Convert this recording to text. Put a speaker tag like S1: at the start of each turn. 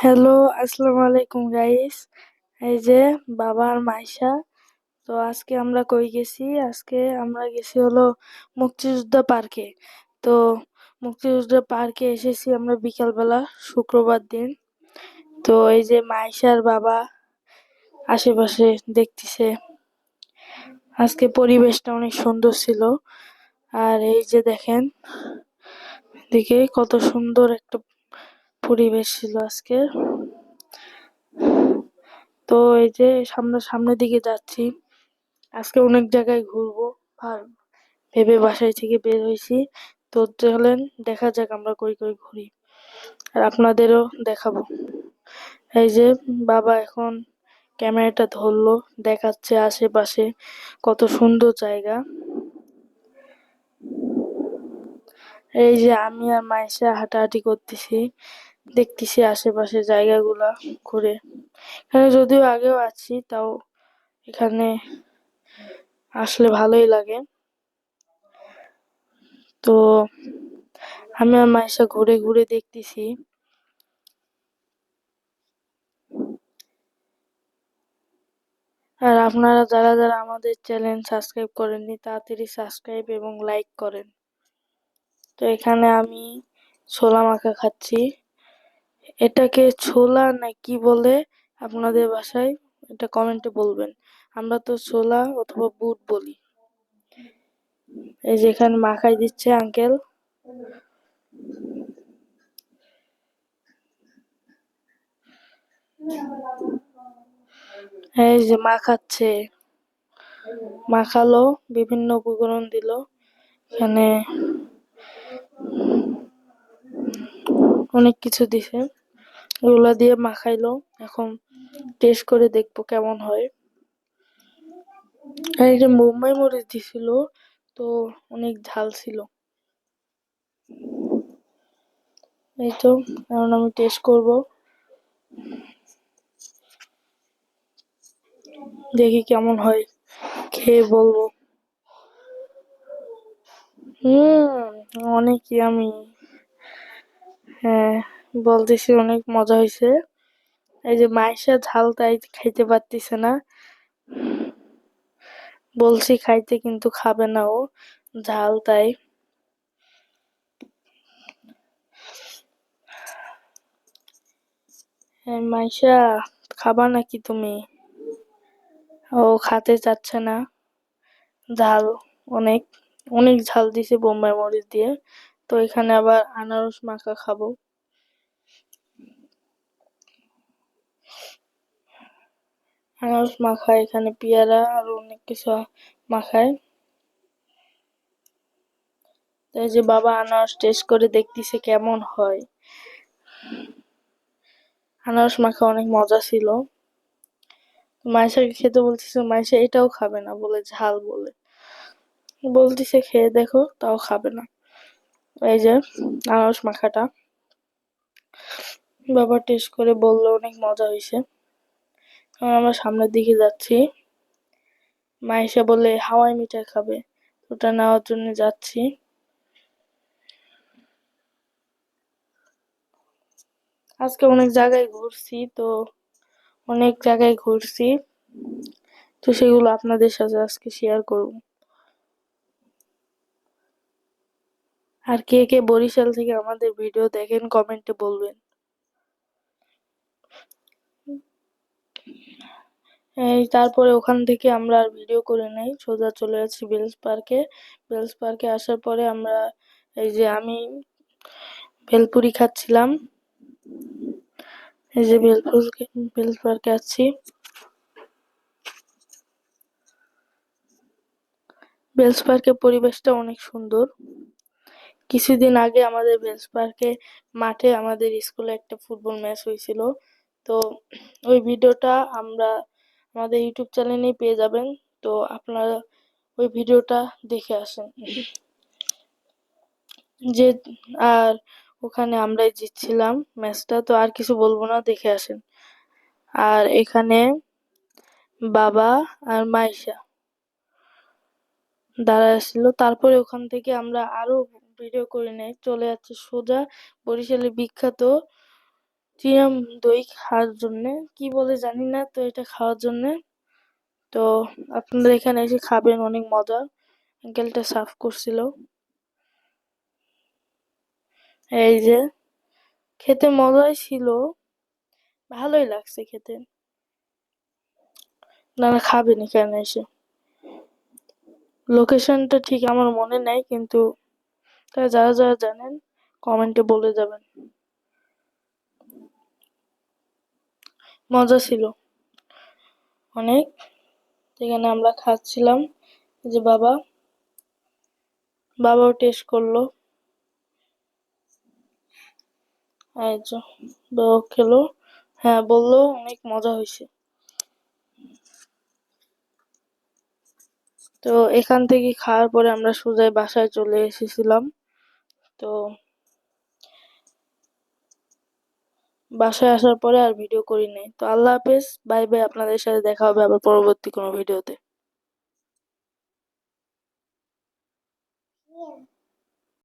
S1: Hello আসসালামু আলাইকুম guys এই যে বাবা আর মাইশা। তো আজকে আমরা কই গেছি? আজকে আমরা গেছি হলো মুক্তিযোদ্ধা পার্কে। তো মুক্তিযোদ্ধা পার্কে এসেছি আমরা বিকালবেলা, শুক্রবার দিন। তো এই যে মাইশার বাবা আশেপাশে দেখতেছে। আজকে পরিবেশটা অনেক সুন্দর ছিল। আর এই যে দেখেন, দেখে কত সুন্দর একটা পরিবেশ ছিল আজকে। তো এই যে সামনে সামনের দিকে যাচ্ছি। আজকে অনেক জায়গায় ঘুরবো, আর ভেবে বাসায় থেকে বের হয়েছি। তো চলেন, দেখা যাক আমরা কই কই ঘুরি। আর আপনাদেরও দেখাবো। এই যে বাবা এখন ক্যামেরাটা ধরলো, দেখাচ্ছে আশেপাশে কত সুন্দর জায়গা। এই যে আমি আর মাইশা হাঁটাহাঁটি করতেছি। দেখতেছি আশেপাশে জায়গাগুলা ঘুরে। এখানে যদিও আগেও আছি, তাও এখানে আসলে ভালোই লাগে। তো আমি আর মাইশা ঘুরে ঘুরে দেখতেছি। আর আপনারা যারা যারা আমাদের চ্যানেল সাবস্ক্রাইব করেননি, তাড়াতাড়ি সাবস্ক্রাইব এবং লাইক করেন। তো এখানে আমি ছোলা মাখা খাচ্ছি। এটাকে ছোলা না কি বলে আপনাদের বাসায়? এটা কমেন্টে বলবেন। আমরা তো ছোলা অথবা বুট বলি। এই যে এখানে মাখাই দিচ্ছে আঙ্কেল এই যে মাখাচ্ছে। মাখালো, বিভিন্ন উপকরণ দিল। এখানে অনেক কিছু দিছে। ওগুলা দিয়ে মাখাইলো। এখন টেস্ট করে দেখব কেমন হয়। আর এটা মুম্বাই মরিচ দিছিল, তো অনেক ঝাল ছিল। এই তো, এখন আমি টেস্ট করব। দেখি কেমন হয়, খেয়ে বলব। হুম, অনেক ইয়ামি হ্যাঁ। বলতেছি অনেক মজা হয়েছে। এই যে মাইশা ঝাল তাই খাইতে পারতেছে না। বলছি খাইতে কিন্তু খাবে না ও, ঝাল তাই। মাইশা, খাবা নাকি তুমি? ও খাতে চাচ্ছে না। ঝাল অনেক অনেক ঝাল দিছে বোম্বাই মরিচ দিয়ে। তো এখানে আবার আনারস মাখা খাব। আনারস মাখায়, এখানে পেয়ারা আর অনেক কিছু মাখায়। এই যে বাবা আনারস টেস্ট করে দেখতেছে কেমন হয়। আনারস মাখা অনেক মজা ছিল। মাইশাকে খেতে বলতেছে মাইশা এটাও খাবে না, বলে ঝাল বলে। বলতেছে, খেয়ে দেখো, তাও খাবে না। এই যে আনারস মাখাটা। বাবা টেস্ট করে বলল, অনেক মজা হয়েছে। আমরা সামনের দিকে যাচ্ছি। মাইশা বলে হাওয়াই মিঠাই খাবে। ওটা নেওয়ার জন্য যাচ্ছি। আজকে অনেক জায়গায় ঘুরছি, তো অনেক জায়গায় ঘুরছি। তো সেগুলো আপনাদের সাথে আজকে শেয়ার করব। আর কে কে বরিশাল থেকে আমাদের ভিডিও দেখেন কমেন্টে বলবেন। এই তারপরে ওখান থেকে আমরা আর ভিডিও করে নেই। সোজা চলে যাচ্ছি বেলস পার্কে বেলস পার্কে আসার পরে আমরা এই যে আমি ভেলপুরি খাচ্ছিলাম। এই যে বেলপুর বেলস পার্কে আছি। বেলস পার্কের পরিবেশটা অনেক সুন্দর। কিছুদিন আগে আমাদের বেলস পার্কে মাঠে আমাদের স্কুলে একটা ফুটবল ম্যাচ হয়েছিল। তো ওই ভিডিওটা আমরা আমাদের ইউটিউব চ্যানেলেই পেয়ে যাবেন। তো আপনারা ওই ভিডিওটা দেখে আসেন। যে, আর ওখানে আমরাই জিতছিলাম ম্যাচটা, তো আর কিছু বলব না, দেখে আসেন। আর এখানে বাবা আর মাইশা দাঁড়ায় ছিল তারপরে ওখান থেকে আমরা আরও ভিডিও করে নেই। চলে যাচ্ছে সোজা বরিশালের বিখ্যাত চিরাম দই খাওয়ার জন্যে, কি বলে জানি না তো এটা খাওয়ার জন্যে। তো আপনারা এখানে এসে খাবেন, অনেক মজা। আঙ্কেলটা সার্ভ করছিল। এই যে, খেতে মজাই ছিল। ভালোই লাগছে খেতে। আপনারা খাবেন এখানে এসে। লোকেশনটা ঠিক আমার মনে নাই, কিন্তু তারা যারা যারা জানেন, কমেন্টে বলে যাবেন। মজা ছিল। অনেক। এখানে আমরা খাচ্ছিলাম। যে বাবা। বাবাও টেস্ট করল। বাবা খেলো। হ্যাঁ বলল অনেক মজা হয়েছে। তো এখান থেকে খাওয়ার পরে আমরা সোজাই বাসায় চলে এসেছিলাম। তো বাসায় আসার পরে আর ভিডিও করি নাই। তো আল্লাহ হাফেজ বাই বাই আপনাদের সাথে দেখা হবে আবার পরবর্তী কোনো ভিডিওতে